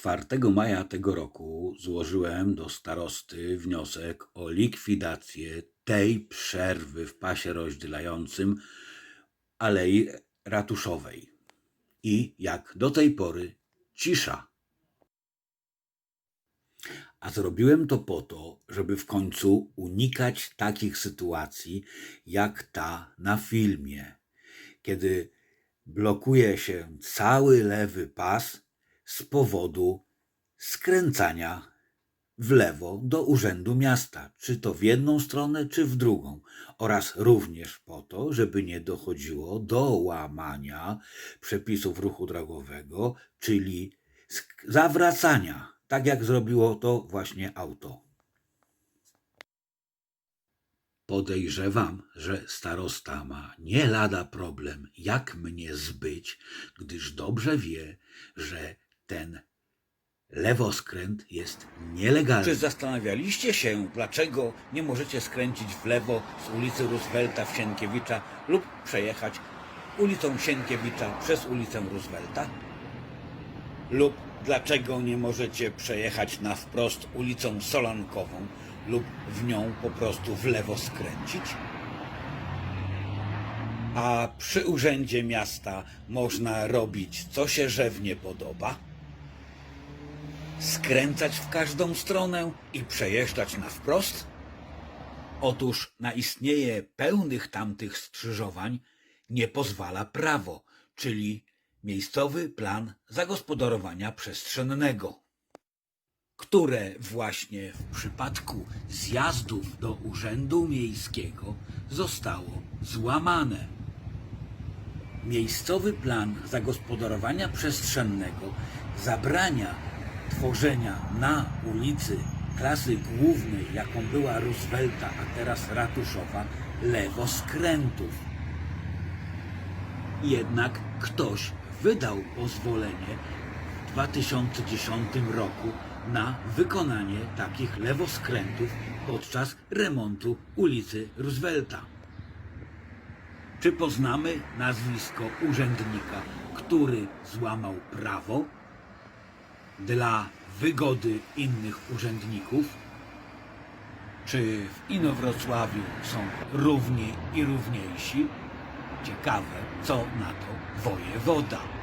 4 maja tego roku złożyłem do starosty wniosek o likwidację tej przerwy w pasie rozdzielającym Alei Ratuszowej. I jak do tej pory cisza. A zrobiłem to po to, żeby w końcu unikać takich sytuacji jak ta na filmie, kiedy blokuje się cały lewy pas z powodu skręcania w lewo do Urzędu Miasta, czy to w jedną stronę, czy w drugą, oraz również po to, żeby nie dochodziło do łamania przepisów ruchu drogowego, czyli zawracania, tak jak zrobiło to właśnie auto. Podejrzewam, że starosta ma nie lada problem, jak mnie zbyć, gdyż dobrze wie, że lewoskręt jest nielegalny. Czy zastanawialiście się, dlaczego nie możecie skręcić w lewo z ulicy Roosevelta w Sienkiewicza lub przejechać ulicą Sienkiewicza przez ulicę Roosevelta? Lub dlaczego nie możecie przejechać na wprost ulicą Solankową lub w nią po prostu w lewo skręcić? A przy urzędzie miasta można robić co się żewnie podoba? Skręcać w każdą stronę i przejeżdżać na wprost? Otóż na istnienie pełnych tamtych skrzyżowań nie pozwala prawo, czyli miejscowy plan zagospodarowania przestrzennego, które właśnie w przypadku zjazdów do Urzędu Miejskiego zostało złamane. Miejscowy plan zagospodarowania przestrzennego zabrania tworzenia na ulicy klasy głównej, jaką była Roosevelta, a teraz Ratuszowa, lewoskrętów. Jednak ktoś wydał pozwolenie w 2010 roku na wykonanie takich lewoskrętów podczas remontu ulicy Roosevelta. Czy poznamy nazwisko urzędnika, który złamał prawo dla wygody innych urzędników? Czy w Inowrocławiu są równi i równiejsi? Ciekawe, co na to wojewoda.